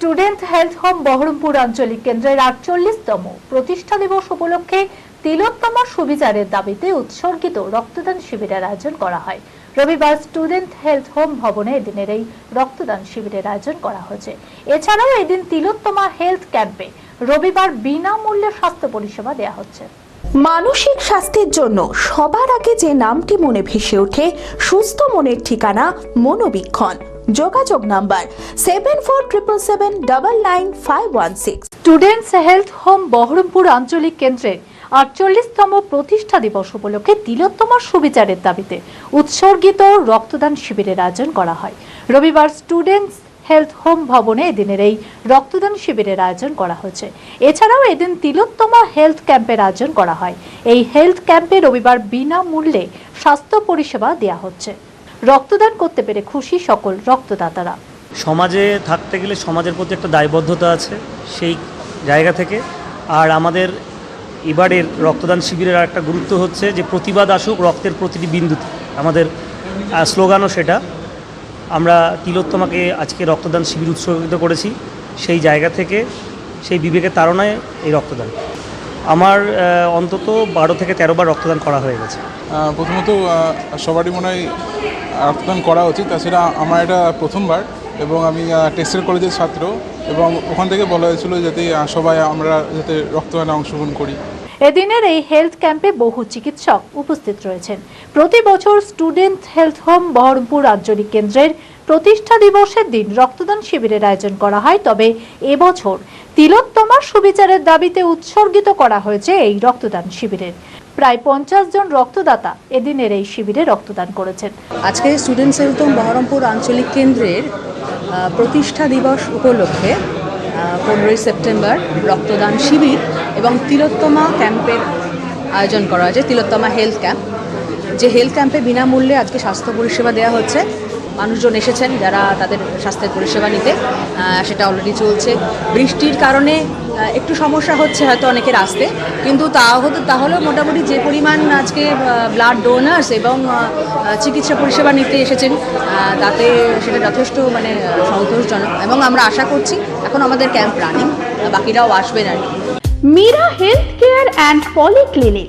Student health home Baharampur আঞ্চলিক কেন্দ্রের আটচল্লিশতম প্রতিষ্ঠা দিবস উপলক্ষে তিলোত্তম সুবিচারের দাবিতে উৎসর্গিত রক্তদান শিবিরের আয়োজন করা হয়। রবিবার স্টুডেন্ট হেলথ হোম ভবনে এদিনের এই রক্তদান শিবিরের আয়োজন করা হয়েছে। এছাড়াও এদিন তিলোত্তমা হেলথ ক্যাম্পে রবিবার বিনামূল্যে স্বাস্থ্য পরিষেবা দেওয়া হচ্ছে। মানসিক স্বাস্থ্যের জন্য সবার আগে যে নামটি মনে ভেসে ওঠে, সুস্থ মনের ঠিকানা মনোবীক্ষণ। যোগাযোগ number seven four triple seven double nine five one six students health home Baharampur আঞ্চলিক কেন্দ্রের আটচল্লিশতম প্রতিষ্ঠা দিবস উপলক্ষে তিলোত্তমা সুবিচারের দাবিতে উৎসর্গিত রক্তদান শিবিরের আয়োজন করা হয়। রবিবার স্টুডেন্টস হেলথ হোম ভবনে এদিনের এই রক্তদান শিবিরের আয়োজন করা হয়েছে। এছাড়াও এদিন তিলোত্তমা হেলথ ক্যাম্পের আয়োজন করা হয়। এই হেলথ ক্যাম্পে রবিবার বিনামূল্যে স্বাস্থ্য পরিষেবা দেওয়া হচ্ছে। রক্তদান করতে পেরে খুশি সকল রক্তদাতারা। সমাজে থাকতে গেলে সমাজের প্রতি একটা দায়বদ্ধতা আছে সেই জায়গা থেকে। আর আমাদের এবারের রক্তদান শিবিরের আর একটা গুরুত্ব হচ্ছে যে প্রতিবাদ আসুক রক্তের প্রতিটি বিন্দুতে। আমাদের স্লোগানও সেটা। আমরা তিলোত্তমাকে আজকে রক্তদান শিবির উৎসর্গিত করেছি। সেই জায়গা থেকে সেই বিবেকের তাড়নায় এই রক্তদান। আমার অন্তত বারো থেকে তেরো বার রক্তদান করা হয়ে গেছে। প্রথমত সবারই মনে হয় রক্তদান করা উচিত তাছাড়া আমার এটা প্রথমবার এবং আমি টেক্সটাইল কলেজের ছাত্র এবং ওখান থেকে বলা হয়েছিল যাতে সবাই আমরা যাতে রক্তদানে অংশগ্রহণ করি। এদিনের এই হেলথ ক্যাম্পে বহু চিকিৎসক উপস্থিত রয়েছেন। প্রতি বছর স্টুডেন্ট হেলথ হোম বহরমপুর আঞ্চলিক কেন্দ্রের প্রতিষ্ঠা দিবসের দিন রক্তদান শিবিরের আয়োজন করা হয় তবে এবছর তিলোত্তমার সুবিচারের দাবিতে উৎসর্গিত করা হয়েছে এই রক্তদান শিবিরের। প্রায় পঞ্চাশ জন রক্তদাতা এদিনের এই শিবিরে রক্তদান করেছেন। আজকে স্টুডেন্ট সেলতম বহরমপুর আঞ্চলিক কেন্দ্রের প্রতিষ্ঠা দিবস উপলক্ষে পনেরোই সেপ্টেম্বর রক্তদান শিবির এবং তিলোত্তমা ক্যাম্পের আয়োজন করা হয়েছে, তিলোত্তমা হেলথ ক্যাম্প। যে হেলথ ক্যাম্পে বিনামূল্যে আজকে স্বাস্থ্য পরিষেবা দেওয়া হচ্ছে, মানুষজন এসেছেন যারা তাদের স্বাস্থ্যের পরিষেবা নিতে সেটা অলরেডি চলছে। বৃষ্টির কারণে একটু সমস্যা হচ্ছে হয়তো অনেকের আসতে, কিন্তু তা হতো, তাহলেও মোটামুটি যে পরিমাণ আজকে ব্লাড ডোনার্স এবং চিকিৎসা পরিষেবা নিতে এসেছেন তাতে সেটা যথেষ্ট মানে সন্তোষজনক। এবং আমরা আশা করছি, এখন আমাদের ক্যাম্প রানিং বাকিরাও আসবেন আর কি। Meera health care and polyclinic